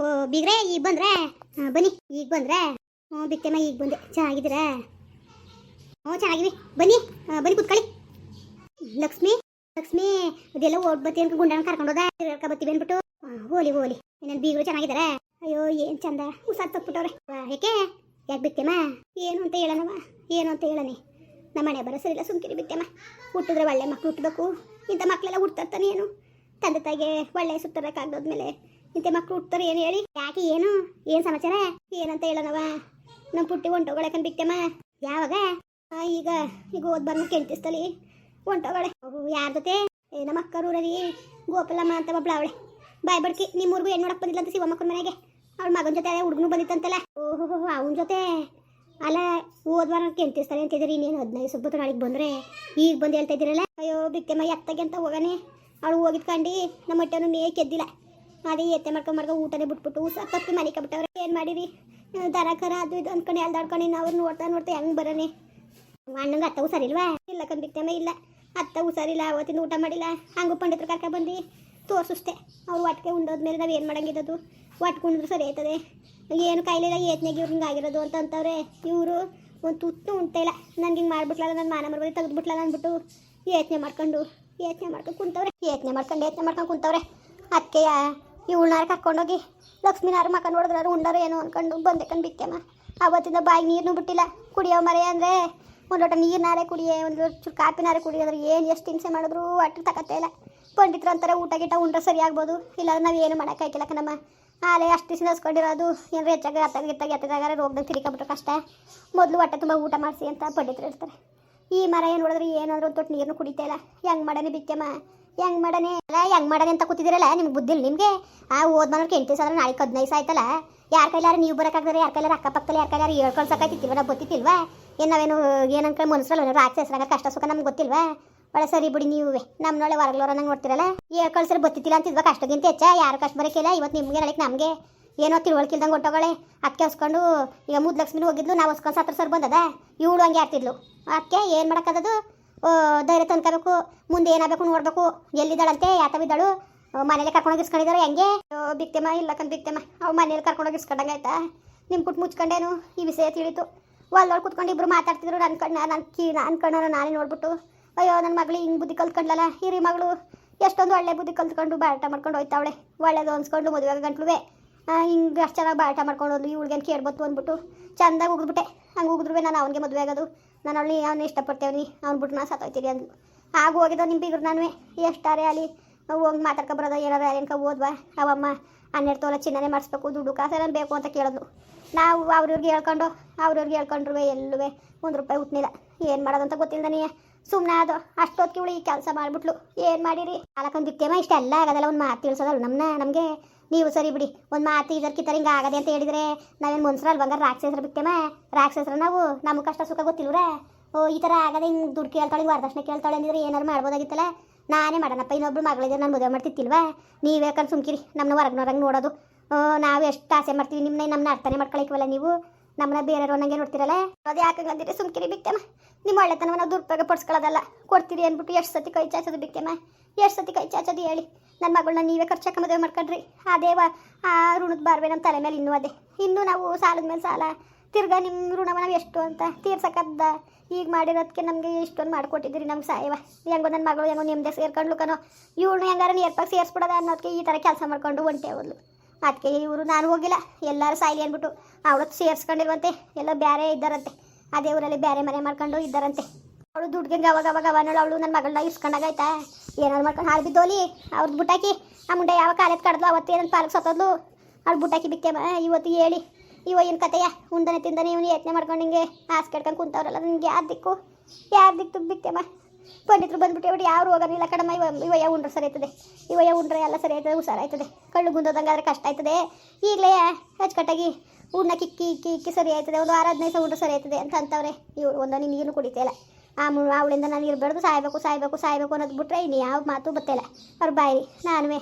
ಓ, ಬೀಗ್ರೆ, ಈಗ ಬಂದ್ರೆ? ಬನ್ನಿ, ಈಗ ಬಂದ್ರೆ? ಹ್ಞೂ ಬಿಟ್ಟೆಮ್ಮ ಈಗ ಬಂದೆ. ಚೆನ್ನಾಗಿದ್ದೀರಾ? ಹ್ಞೂ ಚೆನ್ನಾಗಿವಿ ಬನ್ನಿ ಬನ್ನಿ ಕುತ್ಕೊಳ್ಳಿ. ಲಕ್ಷ್ಮಿ ಲಕ್ಷ್ಮಿ ಅದೆಲ್ಲ ಓಡ್ ಬತ್ತಿ ಅಂತ ಗುಂಡನ ಕರ್ಕೊಂಡೋದ ತಿರ್ಗಾಡ್ಕ ಬತ್ತೀವಿ ಅಂದ್ಬಿಟ್ಟು ಹೋಲಿ ಹೋಲಿ. ಇನ್ನೇನು ಬೀಗರು ಚೆನ್ನಾಗಿದ್ದಾರೆ? ಅಯ್ಯೋ, ಏನ್ ಚಂದ. ಹುಸಾದ್ ತಪ್ಪಿಟ್ಟವ್ರೆ. ಯಾಕೆ? ಯಾಕೆ ಬಿತ್ತೆಮ್ಮ ಏನು ಅಂತ ಹೇಳನವ ಏನು ಅಂತ ಹೇಳನೆ? ನಮ್ಮ ಮನೆ ಬರೋ ಸರಿಲ್ಲ ಸುಮ್ಕಿರಿ ಬಿತ್ತೆಮ್ಮ ಹುಟ್ಟಿದ್ರೆ ಒಳ್ಳೆ ಮಕ್ಳು ಹುಟ್ಟಬೇಕು. ಇಂಥ ಮಕ್ಕಳೆಲ್ಲ ಹುಡ್ತಾರ್ತಾನೆ ಏನು? ತಂದೆ ತಾಯಿಗೆ ಒಳ್ಳೆ ಸುತ್ತರಕ್ಕಾಗ್ದೋದ್ಮೇಲೆ ಇಂಥ ಮಕ್ಕಳು ಹುಡ್ತಾರೆ ಏನು ಹೇಳಿ? ಯಾಕೆ ಏನು? ಏನು ಸಮಾಚಾರ? ಏನಂತ ಹೇಳೋಣವ ನಮ್ಮ ಪುಟ್ಟಿ ಹೊಂಟೋಗಳಕನ್ ಬಿಟ್ಟೆಮ್ಮ. ಯಾವಾಗ? ಈಗ ಈಗ ಓದ್ ಬಂದು ಕೆಂಟಿಸ್ತಲಿ. ಹೊಂಟೋಗಳೆ ಯಾರ ಜೊತೆ? ನಮ್ಮ ಅಕ್ಕರೂರಲ್ಲಿ ಗೋಪಾಲಮ್ಮ ಅಂತ ಒಬ್ಳು ಅವಳೆ. ಬಾಯ್ ಬಡ್ಕಿ ನಿಮ್ಮೂರ್ಗು ಏನು ನೋಡಕ್ ಬಂದಿಲ್ಲ ಅಂತ ಶಿವಮ್ಮಕ್ಕನ ಮನೆಗೆ. ಅವಳ ಮಗನ ಜೊತೆ ಹುಡುಗನು ಬಂದಿತ್ತಂತಲ್ಲ. ಓಹೋ ಅವನ ಜೊತೆ? ಅಲ್ಲ ಹೋದ್ವಾರ ಕೆಂಟಿಸ್ತಾರೆ ಅಂತಿದ್ದೀರಿ ಇನ್ನೇನು ಹದಿನೈದು ಸುಬ್ಬತ್ತು ನಾಳೆಗೆ ಬಂದರೆ. ಈಗ ಬಂದು ಹೇಳ್ತಾ ಇದ್ದೀರಲ್ಲ? ಅಯ್ಯೋ, ಬಿಟ್ಟೆಮ್ಮ, ಎತ್ತಗೆ ಅಂತ ಹೋಗನೆ ಅವಳು ಹೋಗಿದ್ಕಂಡು ನಮ್ಮ ಹೊಟ್ಟೆನು ಮೇ ಕೆದ್ದಿಲ್ಲ. ಅದೇ ಎತ್ತೆ ಮಾಡ್ಕೊಂಡು ಮಾಡ್ಕೊಂಡು ಊಟನೇ ಬಿಟ್ಬಿಟ್ಟು ಸತ್ತಪ್ಪಿ ಮನೆ ಕಬಿಟ್ಟವ್ರೆ ಏನು ಮಾಡಿರಿ ದರ ಕರ ಅದು ಇದು ಅಂದ್ಕೊಂಡು ಎಲ್ದಾಡ್ಕೊಂಡು ಇನ್ನು ನೋಡ್ತಾ ನೋಡ್ತಾ ಹೆಂಗೆ ಬರೋನೆ? ಅಣ್ಣಂಗೆ ಅತ್ತ ಹುಷಾರಿಲ್ವಾ ಇಲ್ಲ ಕಂದಿಕ್ತಮ್ಮ ಇಲ್ಲ. ಅತ್ತ ಹುಷಾರಿಲ್ಲ ಅವತ್ತಿಂದ ಊಟ ಮಾಡಿಲ್ಲ. ಹಂಗು ಪಂಡಿತರು ಕರ್ಕ ಬಂದು ತೋರ್ಸುಷ್ಟೆ. ಅವ್ರು ಒಟ್ಟಿಗೆ ಉಂಡೋದ್ಮೇಲೆ ನಾವು ಏನು ಒಟ್ಟು ಕುಂಡ್ರು ಸರಿ ಆಯ್ತದೆ. ಏನು ಕಾಯಿಲೆಲ್ಲ ಇವ್ರು ಹಿಂಗೆ ಆಗಿರೋದು ಅಂತ ಅಂತವ್ರೆ. ಇವರು ಒಂದು ತುತ್ತು ಉಂಟ ಇಲ್ಲ. ನನಗೆ ಹಿಂಗೆ ಮಾಡ್ಬಿಟ್ಲಲ್ಲ ನನ್ನ ಮಾನ ಮರ್ಬೋದು ತೆಗೆದ್ಬಿಟ್ಲಲ್ಲ ಅಂದ್ಬಿಟ್ಟು ಯೋಚನೆ ಮಾಡ್ಕೊಂಡು ಯೋಚನೆ ಮಾಡ್ಕೊಂಡು ಕುಂತವ್ರೆ. ಯೋಚನೆ ಮಾಡ್ಕೊಂಡು ಯೋಚನೆ ಮಾಡ್ಕೊಂಡು ಕುಂತವ್ರೆ. ಅದಕ್ಕೆ ಇವಳನ್ನಾರು ಕರ್ಕೊಂಡೋಗಿ ಲಕ್ಷ್ಮೀನಾರು ಮಕ್ಕ ನೋಡಿದ್ರೆ ಉಂಡಾರು ಏನೋ ಅನ್ಕೊಂಡು ಬಂದೆ ಕಂಡು ಆವತ್ತಿಂದ ಅವತ್ತಿಂದ ಬಾಯಿ ಬಿಟ್ಟಿಲ್ಲ. ಕುಡಿಯೋ ಮರೆ ಅಂದರೆ ಒಂದು ಲೋಟ ನೀರ್ನಾರೆ ಕುಡಿಯೇ, ಒಂದು ಚೂರು ಕಾಪಿನಾರೆ ಕುಡಿಯೋದ್ರೆ ಏನು ಎಷ್ಟು ಹಿಂಸೆ ಮಾಡಿದ್ರು ಅಟ್ಟು ತಗತ್ತೆ ಇಲ್ಲ. ಪಂಡಿತರು ಅಂತಾರೆ ಊಟ ಗೀಟ ಉಂಡ್ರೆ ಸರಿ ಆಗ್ಬೋದು ನಾವು ಏನು ಮಾಡೋಕ್ಕಾಗಿಲ್ಲ ಕಣಮ್ಮ. ಆಲೆ ಅಷ್ಟು ದಿವಸ ನಸ್ಕೊಂಡಿರೋದು ಏನಾರು ಹೆಚ್ಚಾಗ ಅತ್ತಾಗ ಇತ್ತಾಗ ಎತ್ತದಾಗ ರೋಗದಾಗ ತಿರ್ಕೊಬಿಟ್ರೆ ಕಷ್ಟ ಮೊದಲು ಹೊಟ್ಟೆ ತುಂಬ ಊಟ ಮಾಡಿಸಿ ಅಂತ ಪಂಡಿತರು ಇರ್ತಾರೆ ಈ ಮರ ಏನು ನೋಡಿದ್ರೆ ಏನಾದ್ರು ಒಂದು ತೊಟ್ಟು ನೀರನ್ನು ಕುಡಿತಾ ಇಲ್ಲ. ಹೆಂಗೆ ಮಾಡನೆ ಬಿತ್ತಮ್ಮ? ಹೆಂಗ್ ಮಾಡನೆ ಅಲ್ಲ, ಹೆಂಗ್ ಮಾಡನೆ ಅಂತ ಕೂತಿದಿರಲ್ಲ ನಿಮ್ಗೆ ಬುದ್ಧಿ ಇಲ್ಲ ನಿಮಗೆ? ಆ ಓದ್ ಮಾಡೋಕೆ ಎಂಟು ಸಾವಿರ ನಾಲ್ಕು ಹದಿನೈದು ಆಯ್ತಲ್ಲ ಯಾರ ಕೈಲಾರ ನೀವು ಬರೋಕ್ಕಾಗ್ತಾರೆ ಯಾರ ಕೈಲಾರ ಅಕ್ಕಪಕ್ಕದಲ್ಲಿ ಯಾರ ಕೈಲಾರ ಹೇಳ್ಕೊಳ್ಸಕ್ಕಾಯ್ತಿಲ್ವ ನಾವು ಗೊತ್ತಿತ್ತಿಲ್ವಾ? ಏನು ನಾವೇನು ಮನಸ್ಸಲ್ಲ ಅನ್ಕೊಂಡು ಆಚೆ ಹೆಸರಾಗ ಕಷ್ಟ ಸುಖ ನಮ್ಗೆ ಗೊತ್ತಿಲ್ವಾ? ಒಳ್ಳೆ ಸರಿ ಬಿಡಿ ನೀವೇ. ನಮ್ಮನೊಳ್ಳೆ ಹೊರಗ್ಲೋರ ನಂಗೆ ನೋಡ್ತಿರಲ್ಲ? ಹೇಳ್ಕೊಳ್ಸರಿ ಗೊತ್ತಿತ್ತಿಲ್ಲ ಅಂತಿದ್ವಾ? ಕಷ್ಟಗಿಂತ ಹೆಚ್ಚ? ಯಾರು ಕಷ್ಟ ಬರೋಕ್ಕಿಲ್ಲ ಇವತ್ತು ನಿಮಗೆ, ನಾಳೆಗೆ ನಮಗೆ. ಏನೋ ತಿಳುವಳಿಕಿಲ್ದಂಗೆ ಹೊಟ್ಟೋಗಳೆ ಅದಕ್ಕೆ ಹೊಸ್ಕೊಂಡು ಈಗ ಮುದ್ಲಕ್ಷ್ಮಿ ಹೋಗಿದ್ಲು, ನಾವು ಹೊಸ್ಕೊಂಡು ಸತ್ರ ಸರ್ ಬಂದದ? ಇವಳು ಹಂಗೆ ಆಡ್ತಿದ್ಲು. ಅದಕ್ಕೆ ಏನು ಮಾಡೋಕ್ಕದದು ಧೈರ್ಯ ತಂದ್ಕೋಬೇಕು, ಮುಂದೆ ಏನಾಗಬೇಕು ನೋಡಬೇಕು. ಎಲ್ಲಿದ್ದಾಳಂತೆ? ಯಾತವಿದ್ದಾಳು ಮನೇಲಿ ಕರ್ಕೊಂಡೋಗಿ ಇಸ್ಕೊಂಡಿದ್ದಾರೆ ಹೆಂಗೆ? ಬಿಕ್ತೇಮ ಇಲ್ಲ ಕನ್ ದಿತ್ತೇಮ್ಮ ಅವು ಮನೇಲಿ ಕರ್ಕೊಂಡೋಗಿ ಇಸ್ಕೊಂಡಂಗೆ ಆಯ್ತಾ? ನಿಮ್ಮ ಪುಟ್ಟು ಮುಚ್ಕೊಂಡೇನು? ಈ ವಿಷಯ ತಿಳಿತು. ಒಳ್ಳೊಳಗೆ ಕುತ್ಕೊಂಡು ಇಬ್ರು ಮಾತಾಡ್ತಿದ್ರು. ನನ್ನ ಕಣ್ಣ ನನ್ನ ಕೀ ನನ್ನ ಕಣ್ಣನ ನಾನೇ ನೋಡ್ಬಿಟ್ಟು, ಅಯ್ಯೋ ನನ್ನ ಮಗಳು ಹಿಂಗೆ ಬುದ್ಧಿ ಕಲ್ತ್ಕೊಂಡ್ಲಲ್ಲ ಹಿರಿ ಮಗಳು, ಎಷ್ಟೊಂದು ಒಳ್ಳೆ ಬುದ್ಧಿ ಕಲ್ತ್ಕೊಂಡು ಬಾಟ ಮಾಡ್ಕೊಂಡು ಹೋಯ್ತಾವಳೆ. ಒಳ್ಳೇದು ಅನ್ಸ್ಕೊಂಡು ಮದುವೆ ಗಂಟ್ಲುವೆ. ಹಿಂಗೆ ಅಷ್ಟು ಚೆನ್ನಾಗಿ ಬಾಟ ಮಾಡ್ಕೊಂಡು ಹೋದ್ಲು. ಇವಳಿಗೇನು ಕೇಳ್ಬತ್ತು ಅಂದ್ಬಿಟ್ಟು ಚಂದಾಗಿ ಉಗಿದ್ಬಿಟ್ಟೆ. ಹಂಗೆ ಉಗಿದ್ರು ನಾನು ಅವನಿಗೆ ಮದುವೆ ಆಗೋದು. ನಾನು ಅವಳಿ ಅವನು ಇಷ್ಟಪಡ್ತೇವ್ನಿ ಅವ್ನು ಬಿಟ್ಟು ನಾನು ಸತ್ತೋಯ್ತೀರಿ ಅಂದ್ಲು. ಆಗ ಹೋಗಿದ್ದೋ ನಿಮ್ಮ ಬೀಗರು ನಾನು ಎಷ್ಟಾರೆ ಅಲ್ಲಿ ಹೋಗಿ ಮಾತಾಡ್ಕೊ ಬರೋದ, ಏನಾರ ಏನಕ ಓದ್ವಾ ಅವಮ್ಮ ಹನ್ನೆರಡು ತೋಲ ಚಿನ್ನನೆ ಮಾಡಿಸ್ಬೇಕು, ದುಡ್ಡು ಕಾಸೆಲ್ಲ ಬೇಕು ಅಂತ ಕೇಳಿದ್ಲು. ನಾವು ಅವ್ರವ್ರಿಗೆ ಹೇಳ್ಕೊಂಡು, ಅವ್ರವ್ರಿಗೆ ಹೇಳ್ಕೊಂಡ್ರು ಎಲ್ಲೂ ಒಂದು ರೂಪಾಯಿ ಹುಟ್ನಿಲ್ಲ. ಏನು ಮಾಡೋದಂತ ಗೊತ್ತಿಲ್ಲದನೇ ಸುಮ್ಮನೆ ಅದು ಅಷ್ಟೊತ್ತಿಗೆ ಇವಳು ಈ ಕೆಲಸ ಮಾಡಿಬಿಟ್ಲು. ಏನು ಮಾಡಿರಿ? ಅಲಕೊಂದಿತ್ತೇಮ ಇಷ್ಟೆಲ್ಲ ಆಗೋದಲ್ಲ, ಒಂದು ಮಾತು ತಿಳಿಸೋದಲ್ಲ ನಮ್ಮನ್ನ ನಮಗೆ ನೀವು ಸರಿ ಬಿಡಿ. ಒಂದು ಮಾತು ಇದಕ್ಕಿತ್ತರ ಹಿಂಗೆ ಆಗದೆ ಅಂತ ಹೇಳಿದ್ರೆ ನಾವೇನು ಮನ್ಸರಲ್ಲ ಬಂಗಾರ ರಾಕ್ಷಸರು ಬಿಟ್ಟೆಮ್ಮ ರಾಕ್ಷಸರು ನಾವು? ನಮಗೆ ಕಷ್ಟ ಸುಖ ಗೊತ್ತಿಲ್ವ್ರೆ ಓ, ಈ ಥರ ಆಗದೆ ಹಿಂಗೆ ದುಡ್ಡು ಕೇಳ್ತಾಳೆ ಹಿಂಗೆ ವರದಕ್ಷಿಣೆ ಕೇಳ್ತಾಳೆ ಅಂದಿದ್ರೆ ಏನಾರು ಮಾಡ್ಬೋದಾಗಿತ್ತಲ್ಲ? ನಾನೇ ಮಾಡೋಣಪ್ಪ ಇನ್ನೊಬ್ರು ಮಗಳಿದ್ರೆ ನಾನು ಮದುವೆ ಮಾಡ್ತಿತ್ತಿಲ್ವಾ ನೀವು ಯಾಕಂದ್ರೆ ಸುಮ್ಕಿರಿ ನಮ್ಮನ್ನ ಹೊರಗ್ನವ್ರಂಗೆ ನೋಡೋದು. ನಾವು ಎಷ್ಟು ಆಸೆ ಮಾಡ್ತೀವಿ ನಿಮ್ಮನ್ನ ನಮ್ಮನ್ನ ಅರ್ಥನೇ ಮಾಡ್ಕೊಳಕ್ವಲ್ಲ ನೀವು? ನಮ್ಮನ್ನ ಬೇರೆಯವ್ರು ಅನ್ನಂಗೆ ನೋಡ್ತಿರಲ್ಲ? ಅದೇ ಯಾಕೆ ಅಂದಿರಿ ಸುಮ್ಕಿರಿ ಬಿಕ್ತಮ್ಮ ನಿಮ್ಮ ಒಳ್ಳೆತನವನ್ನ ನಾವು ದುರುಪಯೋಗ ಪಡಿಸ್ಕೊಳ್ಳೋದಲ್ಲ. ಕೊಡ್ತೀರಿ ಅಂದ್ಬಿಟ್ಟು ಎಷ್ಟು ಸತಿ ಕೈ ಚಾಚೋದು ಬಿಕ್ತಮ್ಮ ಎಷ್ಟು ಸತಿ ಕೈ ಚಾಚೋದು ಹೇಳಿ. ನನ್ನ ಮಗಳನ್ನ ನೀವೇ ಖರ್ಚಾಕ ಮದುವೆ ಮಾಡ್ಕೊಂಡ್ರಿ. ಅದೇ ಆ ಋಣದ ಬಾರ್ವೆ ನಮ್ಮ ತಲೆ ಮೇಲೆ ಇನ್ನೂ ಅದೇ. ಇನ್ನೂ ನಾವು ಸಾಲದ ಮೇಲೆ ಸಾಲ. ತಿರ್ಗಾ ನಿಮ್ಮ ಋಣವ ನಾವು ಎಷ್ಟು ಅಂತ ತೀರ್ಸಕ್ಕದ್ದ ಈಗ ಮಾಡಿರೋದಕ್ಕೆ ನಮಗೆ ಇಷ್ಟೊಂದು ಮಾಡಿಕೊಟ್ಟಿದ್ದೀರಿ ನಮ್ಗೆ ಸಾಯವ ಹೆಂಗೋ ನನ್ನ ಮಗಳು ಹೆಂಗೋ ನಿಮ್ಮದೇ ಸೇರ್ಕೊಂಡ್ಲು ಕಣೋ. ಇವಳು ಹೆಂಗಾರ ನೀರ್ಪಾಗಿ ಸೇರಿಸ್ಬಿಡೋದ ಅನ್ನೋದಕ್ಕೆ ಈ ಥರ ಕೆಲಸ ಮಾಡ್ಕೊಂಡು ಒಂಟೆ ಹೋದ್ಲು. ಅದಕ್ಕೆ ಇವರು ನಾನು ಹೋಗಿಲ್ಲ. ಎಲ್ಲರೂ ಸಾಯಿಲಿ ಅಂದ್ಬಿಟ್ಟು ಅವಳು ಸೇರಿಸ್ಕೊಂಡಿರುವಂತೆ. ಎಲ್ಲ ಬೇರೆ ಇದ್ದಾರಂತೆ. ಅದೇ ಊರಲ್ಲಿ ಬೇರೆ ಮನೆ ಮಾಡ್ಕೊಂಡು ಇದ್ದಾರಂತೆ. ಅವಳು ದುಡ್ಡಿಗೆ ಅವಾಗ ಅವಾಗ ಅವನಳು ಅವಳು ನನ್ನ ಮಗಳನ್ನ ಇಸ್ಕೊಂಡಾಗಾಯ್ತಾ ಏನಾದ್ರು ಮಾಡ್ಕೊಂಡು ಹಾಳು ಬಿದ್ದೋಲಿ. ಅವ್ರದ್ದು ಬುಟ್ಟಾಕಿ ಆ ಮುಂಡೆ ಯಾವ ಕಾಲೇಜ್ ಕಡ್ದು ಅವತ್ತು ಏನಂತ ಪಾಲಕ್ ಸತ್ತೋದ್ಲು. ಅವ್ಳು ಬುಟ್ಟಾಕಿ ಬಿಕ್ಕೆ ಇವತ್ತು ಹೇಳಿ. ಇವ ಏನು ಕತೆಯ? ಉಂದನೆ ತಿಂದನೆ ಇವನು ಯತ್ನೆ ಮಾಡ್ಕೊಂಡು ಹಿಂಗೆ ಹಾಸ್ ಕೆಡ್ಕೊಂಡು ಕುಂತವ್ರಲ್ಲ, ನನಗೆ ಯಾರು ದಿಕ್ಕು? ಯಾರು ದಿಕ್ಕು ಬಿಕ್ಕೆಮ್ಮ ಪಂಡಿತರು ಬಂದ್ಬಿಟ್ಟು ಬಿಟ್ಟು ಯಾರು ರೋಗನಿಲ್ಲ ಕಡಮ ಇವ ಇವಯ್ಯ ಉಂಡ್ರೆ ಸರಿ ಆಯ್ತದೆ. ಇವಯ್ಯ ಉಂಡ್ರೆ ಎಲ್ಲ ಸರಿ ಆಯ್ತದೆ ಹುಷಾರಾಯ್ತದೆ ಕಳ್ಳು ಗುಂದೋದಂಗೆ ಆದರೆ ಕಷ್ಟ ಆಯ್ತದೆ. ಈಗಲೇ ಅಚ್ಚುಕಟ್ಟಾಗಿ ಉಣ್ಣ ಕಿಕ್ಕಿ ಇಕ್ಕಿ ಇಕ್ಕಿ ಸರಿ ಆಯ್ತದೆ. ಒಂದು ವಾರ ಹದಿನೈದು ಸಾವಿರ ಉಂಡ್ರೆ ಸರಿ ಆಯ್ತದೆ, ಅಂತ ಅಂತವ್ರೆ. ಇವ್ರು ಒಂದೊಂದು ನೀರು ಕುಡಿತೇ ಇಲ್ಲ. ಆ ಮು ಅವಳಿಂದ ನಾನು ಇರಬಾರ್ದು ಸಾಯ್ಬೇಕು ಸಾಯ್ಬೇಕು ಸಾಯ್ಬೇಕು ಅನ್ನೋದು ಬಿಟ್ರೆ ಇನ್ನು ಯಾವ ಮಾತು ಬತ್ತಿಲ್ಲ ಅವ್ರ ಬಾಯಿರಿ, ನಾನುವೇ,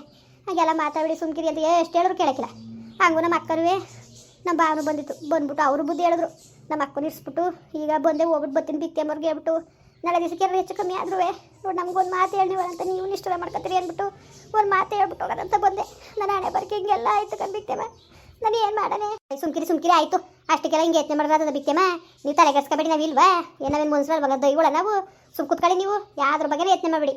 ಹಾಗೆಲ್ಲ ಮಾತಾಡಿ ಸುಮ್ಕಿರಿ ಅಂತ ಎಷ್ಟು ಹೇಳಿದ್ರು ಕೇಳಕ್ಕಿಲ್ಲ. ಹಂಗೂ ನಮ್ಮ ಅಕ್ಕನೂ ನಮ್ಮ ಬಾವನು ಬಂದಿತ್ತು. ಬಂದ್ಬಿಟ್ಟು ಅವರು ಬುದ್ಧಿ ಹೇಳಿದ್ರು. ನಮ್ಮ ಅಕ್ಕನ ಇರಿಸ್ಬಿಟ್ಟು ಈಗ ಬಂದೆ ಹೋಗ್ಬಿಟ್ಟು ಬರ್ತೀನಿ ಬಿಕ್ಕೆಂಬರ್ಗೆ ಹೇಳ್ಬಿಟ್ಟು ನಾಳೆ ದಿವಸಕ್ಕೆ ಹೆಚ್ಚು ಕಮ್ಮಿ ಆದ್ರೂ ನೋಡಿ ನಮ್ಗೊಂದು ಮಾತು ಹೇಳಿ ನೀವು ಅಂತ ನೀವು ಇಷ್ಟೆಲ್ಲ ಮಾಡ್ಕೊತೀರಿ ಅಂದ್ಬಿಟ್ಟು ಒಂದು ಮಾತು ಹೇಳ್ಬಿಟ್ಟು ಹೋಗೋದಂತ ಬಂದೆ. ನಾನು ಹಣೆ ಬರ್ಕೆ ಹಿಂಗೆಲ್ಲ ಆಯ್ತು ಕಂಡ್ಬಿಟ್ಟೆಮ್ಮ ನಾನು ಏನು ಮಾಡನೆ ಸುಮ್ಕಿರಿ ಸುಮ್ಕಿರಿ, ಆಯಿತು. ಅಷ್ಟಕ್ಕೆಲ್ಲ ಹಿಂಗೆ ಯತ್ನೆ ಮಾಡೋದು ಬಿಕ್ತೇಮ ನೀವು ತಲೆಗೆಡ್ಸ್ಕೊಬೇಡಿ ನಾವಿಲ್ವಾ ಏನಾವೇನು ಮುನ್ಸಲ್ ಬಗ್ಗೆ ದೈವಳ ನಾವು? ಸುಮ್ ಕುತ್ಕೊಳ್ಳಿ ನೀವು. ಯಾವ್ದ್ರ ಬಗ್ಗೆ ಯತ್ನೆ ಮಾಡಬೇಡಿ.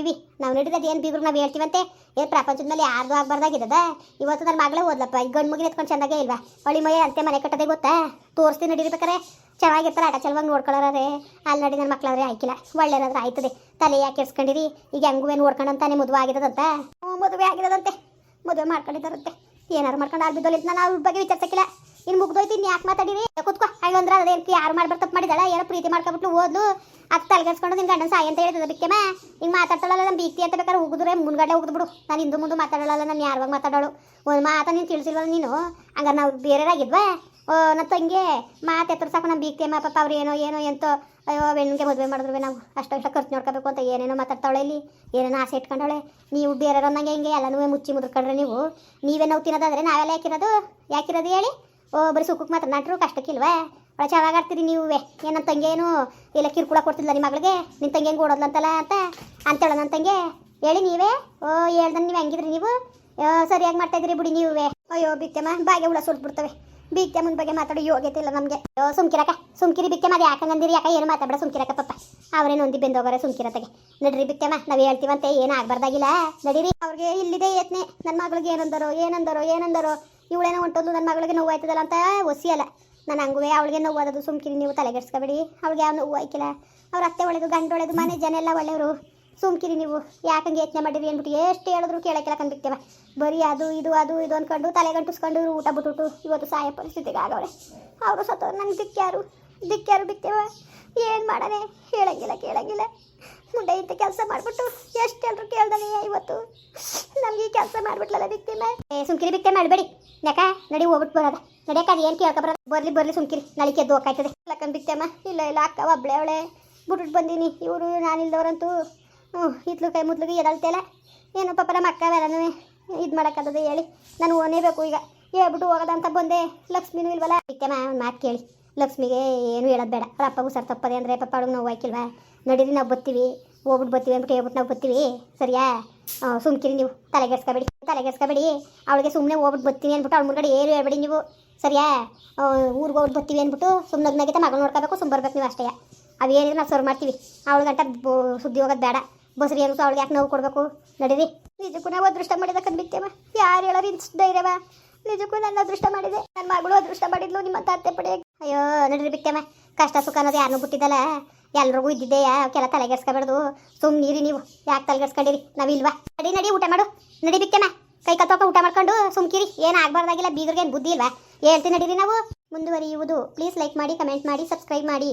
ಇವಿ. ನಾವು ನಡೀತದೆ ಏನು ಬೀಗ್ರು ನಾವು ಹೇಳ್ತೀವಂತೆ? ಏನು ಪ್ರಪಂಚದಲ್ಲಿ ಯಾರ್ದು ಆಗಬಾರ್ದಾಗಿದ್ದದ? ಇವತ್ತು ನನ್ನ ಮಗಳೇ ಓದ್ಲಪ್ಪ. ಗಂಡು ಮಗಿನ ಎತ್ಕೊಂಡು ಚೆನ್ನಾಗೇ ಇಲ್ವಾ? ಹೊಳಿ ಮೈ ಅಂತೆ ಮನೆ ಕಟ್ಟದೆ ಗೊತ್ತಾ? ತೋರಿಸ್ತೀನಿ ನಡೀಬೇಕಾರೆ ಚೆನ್ನಾಗಿರ್ತಾರೆ, ಆಟ ಚಲವಾಗಿ ನೋಡ್ಕೊಳ್ಳೋರೇ ಅಲ್ಲಿ ನಡಿ ನನ್ನ ಮಕ್ಕಳಾದ್ರೆ ಆಯ್ಕಿಲ್ಲ. ಒಳ್ಳೇದಾದ್ರೆ ಆಯ್ತದೆ. ತಲೆ ಯಾಕೆ ಕೆಡ್ಸ್ಕೊಂಡಿರಿ? ಈಗ ಹೆಂಗುವೆ ನೋಡ್ಕೊಂಡಂತಾನೆ ಮದುವೆ ಆಗಿರೋದಂತ? ಮದುವೆ ಆಗಿರೋದಂತೆ. ಮದುವೆ ಮಾಡ್ಕೊಂಡಿದ್ದಾರಂತೆ. ಏನಾರು ಮಾಡ್ಕೊಂಡು ಅಲ್ಲಿ ಬಿದ್ದೋಲಿ ನಾನು ಅವ್ರ ಬಗ್ಗೆ ವಿಚಾರಿಸಕ್ಕಿಲ್ಲ. ಇನ್ನು ಮುಗ್ದೋಯ್ತು ಇನ್ನು ಯಾಕೆ ಮಾತಾಡಿರಿ? ಕುತ್ಕೋ. ಹಂಗಂದ್ರೆ ಅದೇನು ಯಾರು ಮಾಡ್ಬಾರ್ದು ತಪ್ಪು ಮಾಡಿದಾಳ ಏನೋ ಪ್ರೀತಿ ಮಾಡ್ಕೊಬಿಟ್ಟು ಓದ್ಲು. ಅದು ಕೆಸ್ಕೊಂಡು ನಿನ್ನ ಗಂಡನ ಸಾಯಿ ಅಂತ ಹೇಳಿದ ಬಿಕ್ಕೇಮ ಹಿಂಗೆ ಮಾತಾಡ್ತಾಳಲ್ಲ ನಮ್ಮ ಬೀಕ್ತಿ ಅಂತ ಬೇಕಾದ್ರೆ ಹೋಗಿದ್ರೆ ಮುಂದ್ಗಡೆ ಹೋಗಿದ್ಬಿಡು ಬಿಡು ನಾನು ಹಿಂದೂ ಮುಂದೆ ಮಾತಾಡಲ್ಲ ನಾನು ಯಾವಾಗ ಮಾತಾಡೋಳು? ಒಂದು ಮಾತಾ ನೀನು ತಿಳಿಸಿಲ್ವಲ್ಲ ನೀನು? ಹಂಗಾರೆ ನಾವು ಬೇರೆಯಾಗಿದ್ವಾ ಓ ನನ್ನ ತಂಗಿ, ಮಾತು ಎತ್ತರ ಸಾಕು ನಮ್ಮ ಬೀಕ್ತಿ ಮಾ ಪಾಪ ಅವ್ರು ಏನೋ ಏನೋ ಎಂತೋ, ಅಯ್ಯೋ ಹೆಣ್ಣಿಗೆ ಮದುವೆ ಮಾಡಿದ್ರು ನಾವು. ಅಷ್ಟು ಅಷ್ಟು ಖರ್ಚು ನೋಡ್ಕೋಬೇಕು ಅಂತ ಏನೇನೋ ಮಾತಾಡ್ತಾವಳೆ ಇಲ್ಲಿ. ಏನೇನೋ ಆಸೆ ಇಟ್ಕೊಂಡವಳೆ. ನೀವು ಬೇರೆ ಅನ್ನಂಗೆ ಹೆಂಗೆ? ಎಲ್ಲನೂ ಮುಚ್ಚಿ ಮುದ್ರಕೊಂಡ್ರೆ ನೀವು. ನೀವೇ ನಾವು ತಿನ್ನೋದಾದ್ರೆ ನಾವೆಲ್ಲ ಯಾಕಿರೋದು? ಯಾಕಿರೋದು ಹೇಳಿ? ಓ, ಬರೀ ಸುಖಕ್ಕೆ ಮಾತ್ರ ನಟ್ರು, ಕಷ್ಟಕ್ಕಿಲ್ವಾ? ಭಾಳ ಚೆನ್ನಾಗಿ ಆಡ್ತೀರಿ ನೀವೇ ಏನು ನನ್ನ ತಂಗಿ ಏನು? ಇಲ್ಲ, ಕಿರ್ಕುಳ ಕೊಡ್ತಿಲ್ಲ ನಿಮ್ಮ ಮಗಳಿಗೆ? ನಿನ್ನ ತಂಗಿ ಹೆಂಗೆ ಓಡೋದ್ಲಂತಲ್ಲ ಅಂತ? ಅಂತೇಳ ನನ್ನ ತಂಗಿ. ಹೇಳಿ ನೀವೇ? ಓ, ಹೇಳ್ದನ್ ನೀವು ಹೆಂಗಿದ್ರಿ ನೀವು? ಸರಿಯಾಗಿ ಮಾಡ್ತಾಯಿದ್ರಿ ಬಿಡಿ ನೀವೇ ಅಯ್ಯೋ ಬಿತ್ತೆಮ್ಮ ಬಾಗೆ ಹುಳ ಸುಟ್ಬಿಡ್ತವೆ ಮುಂದ್ ಬಗ್ಗೆ ಮಾತಾಡೋ ಯೋಗ್ಯತೆ ಇಲ್ಲ ನಮಗೆ. ಯೋ ಸುಮ್ಕಿರಕ ಸುಮ್ಕಿರಿ ಬಿಕ್ಕೆಮ್ಮ ಅದು ಯಾಕಂಗಂದಿರಿ ಯಾಕೆ ಏನು ಮಾತಾಡ ಸುಮ್ಕಿರಕ ಪಪ್ಪ. ಅವರೇ ನೊಂದಿ ಬೆಂದೋಗರೆ ಸುಮ್ಕಿರತಗೆ. ನಡ್ರಿ ಬಿಕ್ಕೆಮ್ಮ ನಾವು ಹೇಳ್ತೀವಂತೆ, ಏನು ಆಗ್ಬಾರ್ದಾಗಿಲ್ಲ. ನಡೀರಿ. ಅವ್ರಿಗೆ ಇಲ್ಲಿದೆ ಯತ್ನೆ. ನನ್ನ ಮಗಳಿಗೆ ಏನಂದರೋ ಏನಂದರೋ ಏನಂದರೋ, ಇವಳೇನೋ ಹೊಂಟೋದು ನನ್ನ ಮಗಳಿಗೆ ನೋವು ಆಯ್ತದಲ್ಲ ಅಂತ ಒಸಿಯಲ್ಲ ನಾನು ಹಂಗುವೆ ಅವಳಿಗೆ ನೋವು ಆದದು ಸುಮ್ಕಿರಿ, ನೀವು ತಲೆಗೆಡ್ಸ್ಕೊಬೇಡಿ. ಅವಳಿಗೆ ಯಾವ ನೋವು ಆಯ್ಕಿಲ್ಲ. ಅವ್ರ ಅತ್ತೆ ಒಳ್ಳೆದು ಗಂಡು ಒಳ್ಳೆದು ಮನೆ ಜನ ಎಲ್ಲ ಒಳ್ಳೆಯವರು. ಸುಮ್ಕಿರಿ ನೀವು. ಯಾಕಂಗೆ ಯೋಚನೆ ಮಾಡಿರಿ ಅಂದ್ಬಿಟ್ಟು ಎಷ್ಟು ಹೇಳಿದ್ರು ಕೇಳಕ್ಕೆಲ್ಲ ಕಂಡಿರ್ತೇವೆ. ಬರೀ ಅದು, ಇದು ಅದು, ಇದು ಅಂದ್ಕೊಂಡು ತಲೆಗಂಟಿಸ್ಕೊಂಡು ಊಟ ಬಿಟ್ಬಿಟ್ಟು ಇವತ್ತು ಸಾಯ ಪರಿಸ್ಥಿತಿಗೆ ಆಗವ್ರೆ. ಅವರು ಸತ್ತವ್ರು ನಂಗೆ ದಿಕ್ಕ್ಯಾರು ದಿಕ್ಕ್ಯಾರು ಬಿತ್ತೇವ. ಏನು ಮಾಡನೆ? ಹೇಳಂಗಿಲ್ಲ, ಕೇಳಂಗಿಲ್ಲ. ಮುಂದೆ ಇಂಥ ಕೆಲಸ ಮಾಡಿಬಿಟ್ಟು ಎಷ್ಟು ಎಲ್ಲರೂ ಕೇಳ್ದಾನೆ ಇವತ್ತು? ನಮ್ಗೆ ಈ ಕೆಲಸ ಮಾಡ್ಬಿಟ್ಲಲ್ಲ ಬಿಕ್ತಿಲ್ಲ ಏ, ಸುಮ್ಕಿರಿ ಬಿತ್ತೆ ಮಾಡಬೇಡಿ. ಯಾಕ? ನಡಿ ಹೋಗ್ಬಿಟ್ಟು ಬರೋದ. ನಡಿಯಕ್ಕ ಅದು ಏನು ಕೇಳ್ಕೊಬರೋದು ಬರ್ಲಿ, ಬರಲಿ ಸುಮ್ಕಿರಿ. ನಳಿಕೆ ಎದ್ದು ಹೋಗ್ತಾಯ್ತದೆ ಲಕ್ಕನ್ ಬಿಕ್ತಮ್ಮ ಇಲ್ಲ ಇಲ್ಲ, ಅಕ್ಕ, ಒಬ್ಳೆ ಅವಳೆ. ಬಿಟ್ಬಿಟ್ಟು ಬಂದೀನಿ. ಇವರು ನಾನಿಲ್ದವ್ರಂತೂ. ಹ್ಞೂ ಹಿತ್ಲು ಕೈ ಮುತ್ಲಿಗೆ ಎದಳ್ತಿಲ್ಲ ಏನೋ ಪಾಪ ನಮ್ಮ ಅಕ್ಕ ಬೇರೆ ಇದು ಮಾಡೋಕ್ಕದ ಹೇಳಿ. ನಾನು ಓನೇಬೇಕು ಈಗ. ಹೇಳ್ಬಿಟ್ಟು ಹೋಗೋದಂತ ಬಂದೆ. ಲಕ್ಷ್ಮಿನೂ ಇಲ್ವಲ್ಲ? ಅದಕ್ಕೆ ಒಂದು ಮಾತು ಕೇಳಿ. ಲಕ್ಷ್ಮಿಗೆ ಏನು ಹೇಳೋದು ಬೇಡ. ಅವ್ರ ಅಪ್ಪಗೂ ಸರ್ ತಪ್ಪದೆ ಅಂದರೆ ಪಪ್ಪ ಅವ್ಳಿಗೆ ನಾವು ಹಾಕಿಲ್ವಾ? ನಡೀರಿ, ನಾವು ಬರ್ತೀವಿ ಹೋಗ್ಬಿಟ್ಟು ಬರ್ತೀವಿ ಅಂದ್ಬಿಟ್ಟು ಹೇಳ್ಬಿಟ್ಟು ನಾವು ಬರ್ತೀವಿ ಸರಿಯಾ? ಸುಮ್ಕಿರಿ ನೀವು. ತಲೆಗೆಡ್ಸ್ಕೊಬೇಡಿ. ತಲೆಗೆಡ್ಸ್ಕೊಬೇಡಿ. ಅವಳಿಗೆ ಸುಮ್ಮನೆ ಹೋಗ್ಬಿಟ್ಟು ಬರ್ತೀನಿ ಅಂದ್ಬಿಟ್ಟು ಅವ್ಳ ಮುಂದ್ಗಡೆ ಏನು ಹೇಳ್ಬೇಡಿ ನೀವು. ಸರಿಯಾ? ಊರಿಗೆ ಹೋಗ್ಬಿಟ್ಟು ಬತ್ತೀವಿ ಅಂದ್ಬಿಟ್ಟು ಸುಮ್ಮನೆ ನಗಿತ ಮಗಳು ನೋಡ್ಕೋಬೇಕು ಸುಮ್ಮ ಬರ್ಬೇಕು ನೀವು ಅಷ್ಟೇ. ಅವೇನಿದ್ರೆ ನಾವು ಸರ್ವ್ ಮಾಡ್ತೀವಿ. ಅವಳಿಗಂಟ ಸುದ್ದಿ ಹೋಗೋದು ಬೇಡ. ಬಸ್ರಿ ಏನು ಅವಳಿಗೆ ಯಾಕೆ ನೋವು ಕೊಡಬೇಕು? ನಡೀರಿ. ನಿಜಕ್ಕೂ ನಾವು ಅದೃಷ್ಟ ಮಾಡಿದಕ್ಕಂದು ಬಿತ್ತೇವ ಯಾರು ಹೇಳೋರು ಇನ್ಸ್ ಧೈರ್ಯವ? ನಿಜಕ್ಕೂ ನನ್ನ ಅದೃಷ್ಟ ಮಾಡಿದೆ. ನನ್ನ ಮಗಳು ಅದೃಷ್ಟ ಮಾಡಿದ್ಲು, ನಿಮ್ಮ ಅತ್ತೆ ಪಡೆ ಅಯ್ಯೋ, ನಡೀರಿ ಬಿತ್ತೇವ ಕಷ್ಟ ಸುಖ ಅನ್ನೋದು ಯಾರನ್ನೂ ಬಿಟ್ಟಿದ್ದಲ್ಲ. ಎಲ್ರಿಗೂ ಇದ್ದಿದ್ದೆ ಕೆಲ ತಲೆಗೆಡ್ಸ್ಕೊಬಾರ್ದು ಸುಮ್ ನೀರಿ ನೀವು. ಯಾಕೆ ತಲೆಗೆಡ್ಸ್ಕೊಂಡಿರಿ ನಾವಿಲ್ವಾ? ನಡಿ ನಡಿ, ಊಟ ಮಾಡು. ನಡಿ ಬಿತ್ತೇಮ ಕೈ ಕತ್ತೋಕ ಊಟ ಮಾಡ್ಕೊಂಡು ಸುಮ್ಕಿರಿ. ಏನು ಆಗ್ಬಾರ್ದಾಗಿಲ್ಲ ಬೀದ್ರಿಗೆ ಏನು ಬುದ್ಧಿ ಇಲ್ವಾ? ಹೇಳ್ತೀನಿ ನಡೀರಿ ನಾವು. ಮುಂದುವರಿಯುವುದು. ಪ್ಲೀಸ್ ಲೈಕ್ ಮಾಡಿ, ಕಮೆಂಟ್ ಮಾಡಿ, ಸಬ್ಸ್ಕ್ರೈಬ್ ಮಾಡಿ.